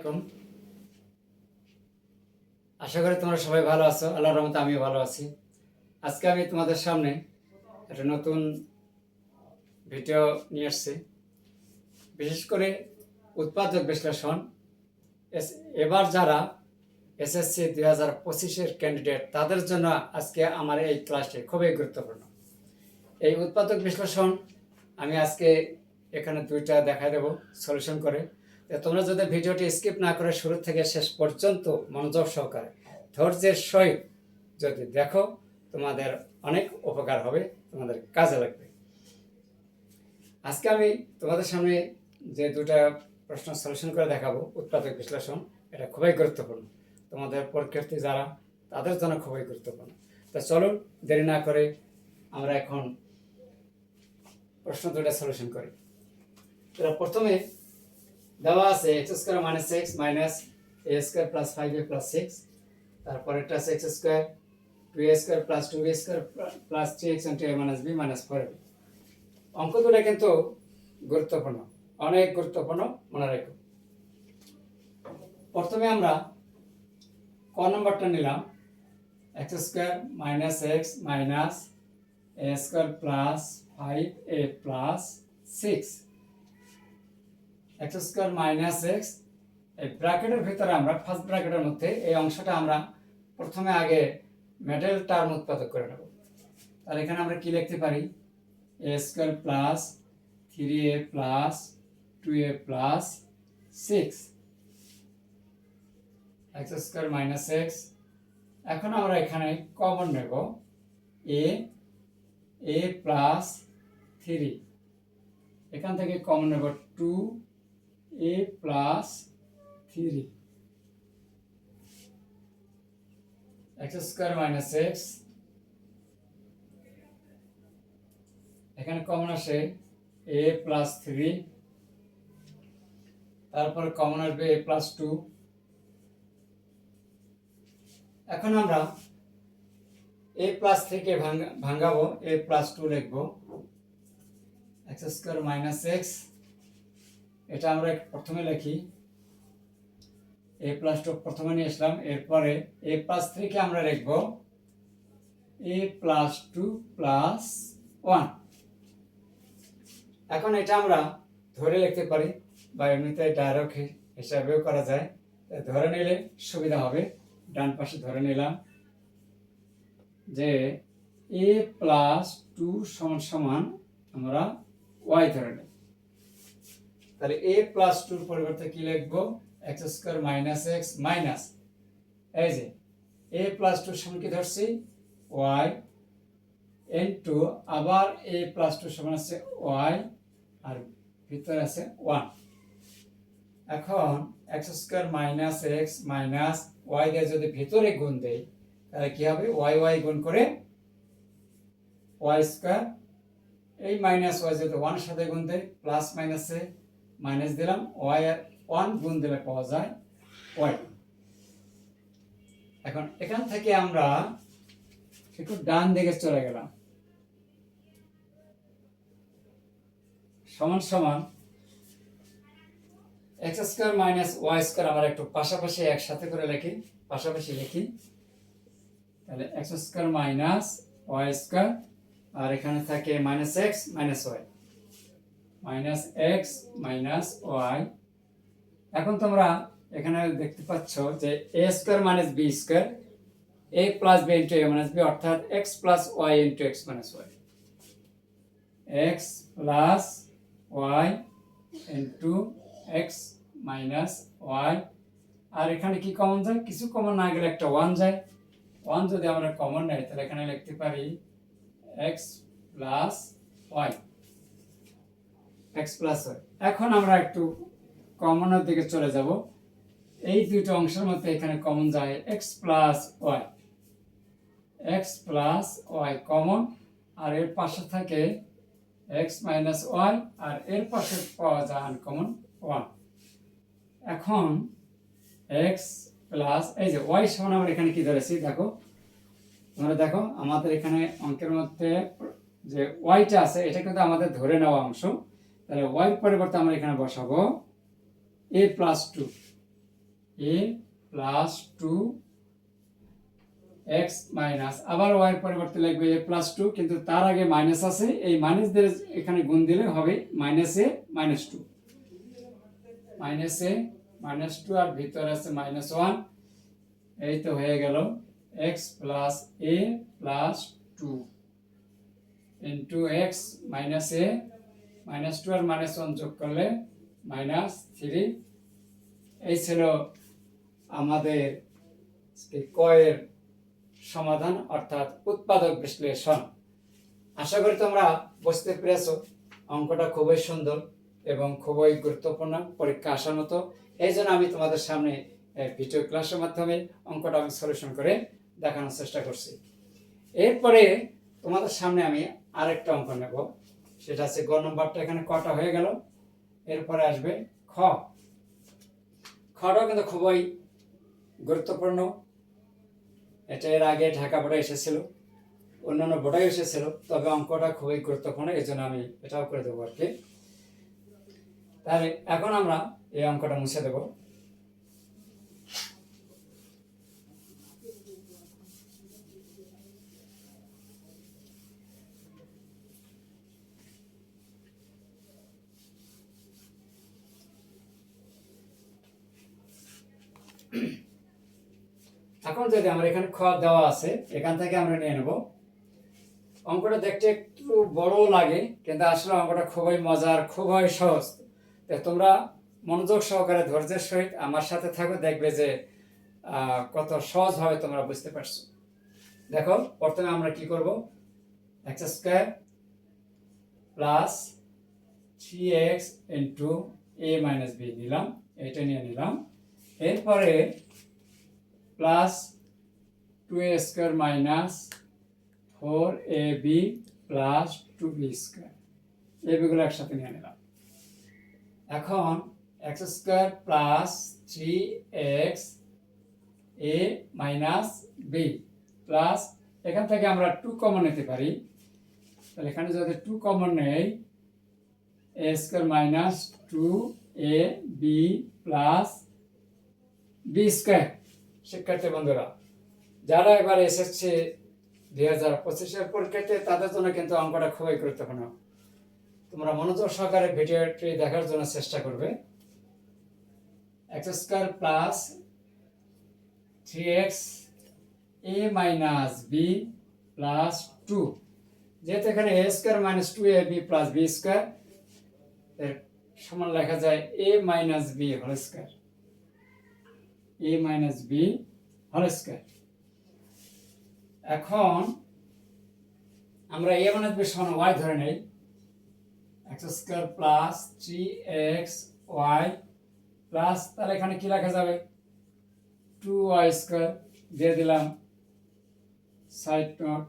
আলাইকুম। আশা করি তোমরা সবাই ভালো আছো। আল্লাহর রহমতে আমিও ভালো আছি। আজকে আমি তোমাদের সামনে একটা নতুন ভিডিও নিয়ে আসছি। বিশেষ করে উৎপাদক বিশ্লেষণ। এবার যারা এসএসসি দুই হাজার পঁচিশের ক্যান্ডিডেট তাদের জন্য আজকে আমার এই ক্লাসটি খুবই গুরুত্বপূর্ণ। এই উৎপাদক বিশ্লেষণ আমি আজকে এখানে দুইটা দেখাই দেবো সলিউশন করে। তোমরা যদি ভিডিওটি স্কিপ না করে শুরু থেকে শেষ পর্যন্ত মনোযোগ সহকারে ধৈর্যের সহিত যদি দেখো, তোমাদের অনেক উপকার হবে, তোমাদের কাজে লাগবে। আজকে আমি তোমাদের সামনে যে দুটা প্রশ্ন সলিউশন করে দেখাবো, উৎপাদক বিশ্লেষণ, এটা খুবই গুরুত্বপূর্ণ। তোমাদের পরীক্ষার্থী যারা, তাদের জন্য খুবই গুরুত্বপূর্ণ। তো চলুন, দেরি না করে আমরা এখন প্রশ্ন দুটা সলিউশন করি। প্রথমে দেওয়া আছে x square minus x minus a square plus five a plus six তারপরেরটা আছে x square two a square plus two b square plus three x into a minus b minus four b অঙ্ক কিন্তু গুরুত্বপূর্ণ, অনেক গুরুত্বপূর্ণ, মনে রেখো। প্রথমে আমরা ক নম্বরটা নিলাম x square minus x minus a square plus five a plus six x square minus x, এই ব্র্যাকেটের ভিতরে আমরা ফার্স্ট ব্র্যাকেটের মধ্যে এই অংশটা আমরা প্রথমে আগে মেডেল টার্ম উৎপাদক করে নেব। তাহলে এখানে আমরা কি লিখতে পারি? A square plus three a plus two a plus six x square minus x, এখন আমরা এখানে কমন নেব এ এ প্লাস থ্রি এখান থেকে কমন নেব two a plus three x square minus x এখানে কমন আসে এ প্লাস থ্রি তারপর কমন আসবে এ প্লাস টু এখন আমরা এ প্লাস থেকে ভাঙাবো এ প্লাস টু লিখব। এক্স স্কোয়ার মাইনাস এক্স এটা আমরা প্রথমে লিখি। এ প্লাস টু প্রথমে নিয়ে আসলাম। এরপরে এ প্লাস থ্রিকে আমরা লিখব। A plus two plus one এখন এটা আমরা ধরে লিখতে পারি বা এমনিতে ডায়রেক্ট হিসাবেও করা যায়। ধরে নিলে সুবিধা হবে। ডান পাশে ধরে নিলাম যে এ প্লাস টু সমান সমান আমরা ওয়াই ধরে নিই তাহলে এ প্লাস টুর পরিবর্তে কি লিখব? X square minus x minus এই যে এ প্লাস টুর সমান কি ধরছি? ওয়াই এন টু আবার এ প্লাস টু সমান আছে ওয়াই আর ভিতরে আছে ওয়ান এখন x square minus x minus y দিয়ে যদি ভিতরে গুণ দেই, তাহলে কি হবে? ওয়াই ওয়াই গুণ করে ওয়াই স্কোয়ার এই মাইনাস ওয়াই যদি ওয়ান সাথে গুণ দেয় প্লাস মাইনাসে মাইনাস দিলাম ওয়াই আর ওয়ান গুণ দিলে পাওয়া যায় ওয়াই এখন এখান থেকে আমরা একটু ডান দিকে চলে গেলাম। সমান সমান x square minus y square আমরা একটু পাশাপাশি একসাথে করে লিখি, পাশাপাশি লিখি। তাহলে x square minus y square আর এখানে থাকে minus x minus y minus x minus y এখন তোমরা এখানে দেখতে পাচ্ছ যে a square minus b square a plus b into a minus b অর্থাৎ x plus y into x minus y x plus y into x minus y আর এখানে কি common যায়? কিছু কমন না গেলে একটা ওয়ান যায়। ওয়ান যদি আমরা কমন নেই তাহলে এখানে লিখতে পারি x plus y x plus y এখন আমরা একটু কমনের দিকে চলে যাব। এই দুটো অংশের মধ্যে এখানে কমন যায় x plus y x plus y common আর এর পাশে থাকে এক্স মাইনাস ওয়াই আর এর পাশে পাওয়া যায় আনকমন ওয়ান এখন এক্স প্লাস এই যে ওয়াই সমান আমরা এখানে কি ধরেছি? দেখো, তোমরা দেখো, আমাদের এখানে অঙ্কের মধ্যে যে ওয়াইটা আছে, এটা কিন্তু আমাদের ধরে নেওয়া অংশ। তাহলে ওয়াই পরিবর্তে আমরা এখানে বসাবো a plus two a plus two x minus আবার ওয়াই পরিবর্তে লিখবে এ প্লাস টু কিন্তু তার আগে মাইনাস আছে। এই মাইনাস দিয়ে এখানে গুণ দিলে হবে minus a minus two minus a minus two আর ভিতরে আছে মাইনাস ওয়ান এই তো হয়ে গেল x plus a plus two into x minus a minus two R minus one যোগ করলে মাইনাস থ্রি। এই ছিল আমাদের কয়ের সমাধান, অর্থাৎ উৎপাদক বিশ্লেষণ। আশা করি তোমরা বুঝতে পেরেছ, অঙ্কটা খুবই সুন্দর এবং খুবই গুরুত্বপূর্ণ পরীক্ষা আসার মতো। এই জন্য আমি তোমাদের সামনে ভিডিও ক্লাসের মাধ্যমে অঙ্কটা আমি সলিউশন করে দেখানোর চেষ্টা করছি। এরপরে তোমাদের সামনে আমি আরেকটা অঙ্ক নেব। সেটা হচ্ছে গ নম্বরটা এখানে কটা হয়ে গেল, এরপরে আসবে খ। খটাও কিন্তু খুবই গুরুত্বপূর্ণ। এটা এর আগে ঢাকা বোর্ডে এসেছিল, অন্যান্য বোর্ডে এসেছিল, তবে অঙ্কটা খুবই গুরুত্বপূর্ণ এই জন্য আমি এটাও করে দেবো আর কি। তাহলে এখন আমরা এই অঙ্কটা মুছে দেব। এখন যদি আমরা এখানে খ দেওয়া আছে, এখান থেকে আমরা নিয়ে নেব। অঙ্কটা দেখতে একটু বড় লাগে, কিন্তু আসলে অঙ্কটা খুবই মজার, খুবই সহজ। তো তোমরা মনোযোগ সহকারে ধৈর্যের সহিত আমার সাথে থাকো, দেখবে যে কত সহজভাবে তোমরা বুঝতে পারছ। দেখো, প্রথমে আমরা কি করব? X square plus three x into a minus b নিলাম, এটা নিয়ে নিলাম। এরপরে plus two a square minus four a b plus two b square a বিগুলো একসাথে নিয়ে নিলাম। এখন x square plus three x a minus b plus এখান থেকে আমরা টু কমন নিতে পারি। তাহলে এখানে যদি টু কমন নেই a square minus two a b plus b square শিক্ষার্থী বন্ধুরা, যারা এবার এসেছে দুই হাজার পঁচিশের পরীক্ষাতে, তাদের জন্য কিন্তু অঙ্কটা খুবই গুরুত্বপূর্ণ। তোমরা মনোযোগ সহকারে ভিডিওটি দেখার জন্য চেষ্টা করবে। X square plus three x a minus b plus two যেহেতু এখানে a square minus two a b plus b square এর সমান লেখা যায় a minus b whole square a minus b whole square এখন আমরা এ মাইনাস বি সমান y ধরে নেই। X square plus three x y plus তাহলে এখানে কি লেখা যাবে? টু ওয়াই স্কোয়ার দিয়ে দিলাম। সাইড নোট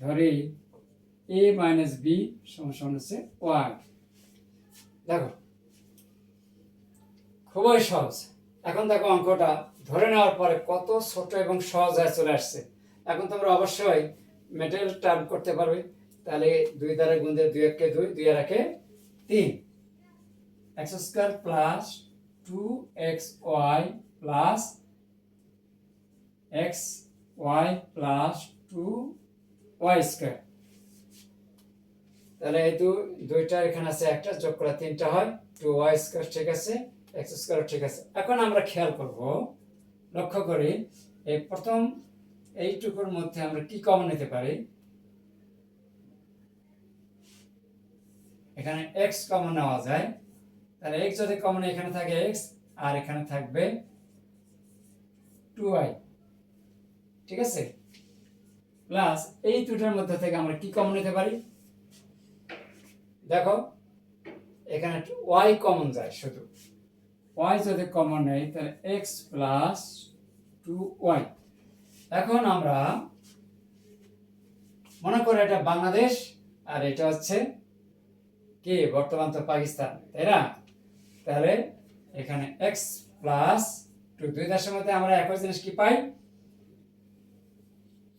ধরি এ মাইনাস বি সমান হচ্ছে ওয়াই দেখো, খুবই সহজ। এখন দেখো অঙ্কটা ধরে নেওয়ার পরে কত ছোট এবং সহজ হয়ে চলে আসছে। এখন তোমরা অবশ্যই মেটেরিয়াল টার্ম করতে পারবে। তাহলে দুই দ্বারা গুণ দিয়ে দুই একে দুই দুই আর একে তিন। X square plus two x y plus x y plus two y square তাহলে এই দুইটা এখানে আছে একটা, যোগ করা তিনটা হয় টু ওয়াই স্কোয়ার ঠিক আছে? এক্স স্কোয়ার ঠিক আছে। এখন আমরা খেয়াল করব, লক্ষ্য করি, এই প্রথম এইটুকুর মধ্যে আমরা কি কমন নিতে পারি? এখানে এক্স কমন নেওয়া যায়। তাহলে এক্স যদি কমন এখানে থাকে এক্স আর এখানে থাকবে টু ওয়াই ঠিক আছে? প্লাস এই দুটার মধ্যে থেকে আমরা কি কমন নিতে পারি? দেখো, এখানে ওয়াই কমন যায় শুধু। ওয়াই যদি কমন নেই তাহলে এক্স প্লাস টু ওয়াই এখন আমরা মনে করি এটা বাংলাদেশ, আর এটা হচ্ছে কি? বর্তমান তো পাকিস্তান, তাই না? তাহলে এখানে এক্স প্লাস টু দুই দেশের মধ্যে আমরা একই জিনিস কি পাই?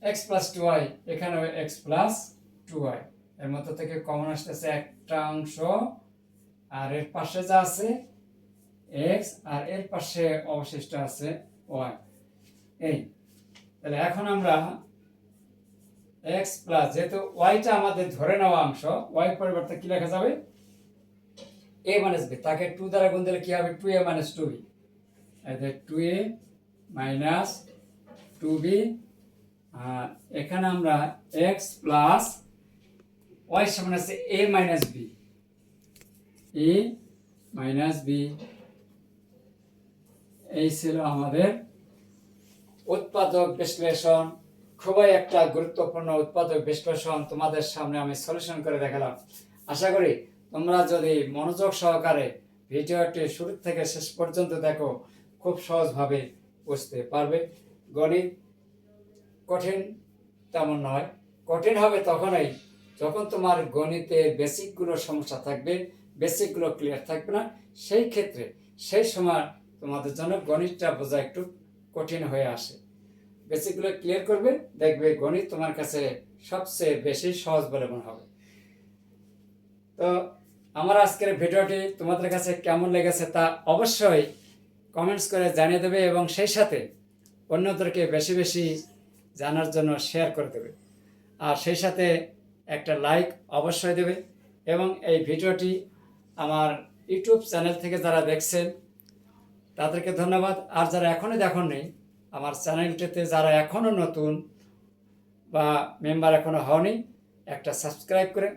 এক্স প্লাস টু ওয়াই এখানেও এক্স প্লাস টু ওয়াই এর মধ্যে থেকে কমন আসতেছে একটা অংশ, আর এর পাশে যা আছে এক্স আর এর পাশে অবশিষ্ট আছে ওয়াই এই, তাহলে এখন আমরা এক্স প্লাস যেহেতু ওয়াইটা আমাদের ধরে নেওয়া অংশ ওয়াই পরিবর্তে কি লেখা যাবে? এ মাইনাস বি তাকে টু দ্বারা গুণ দিলে কি হবে? Two a minus two b two a minus two b আর এখানে আমরা এক্স প্লাস ওয়াই সমান আছে a minus b a minus b এই ছিল আমাদের উৎপাদক বিশ্লেষণ। খুবই একটা গুরুত্বপূর্ণ উৎপাদক বিশ্লেষণ তোমাদের সামনে আমি সলিউশন করে দেখালাম। আশা করি তোমরা যদি মনোযোগ সহকারে ভিডিওটি শুরু থেকে শেষ পর্যন্ত দেখো, খুব সহজভাবে বুঝতে পারবে। গণিত কঠিন তেমন নয়। কঠিন হবে তখনই যখন তোমার গণিতের বেসিকগুলো সমস্যা থাকবে বেসিকগুলো ক্লিয়ার থাকবে না। সেই ক্ষেত্রে সেই সময় তোমাদের জন্য গণিতটা বোঝা একটু কঠিন হয়ে আসে। বেসিকগুলো ক্লিয়ার করবে? দেখবে গণিত তোমার কাছে সবচেয়ে বেশি সহজ বলে মনে হবে। তো আমার আজকের ভিডিওটি তোমাদের কাছে কেমন লেগেছে তা অবশ্যই কমেন্টস করে জানিয়ে দেবে এবং সেই সাথে অন্যদেরকে বেশি বেশি জানার জন্য শেয়ার করে দেবে। আর সেই সাথে একটা লাইক অবশ্যই দেবে এবং এই ভিডিওটি আমার ইউটিউব চ্যানেল থেকে যারা দেখছেন তাদেরকে ধন্যবাদ। আর যারা এখনও দেখো নেই, আমার চ্যানেলটিতে যারা এখনও নতুন বা মেম্বার এখনও হওনি, একটা সাবস্ক্রাইব করে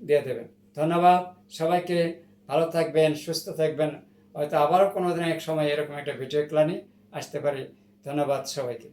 দিয়ে দেবেন। ধন্যবাদ। সবাইকে ভালো থাকবেন, সুস্থ থাকবেন। হয়তো আবারও কোনো দিন এক সময় এরকম একটা ভিডিও ক্লানি আসতে পারি। ধন্যবাদ সবাইকে।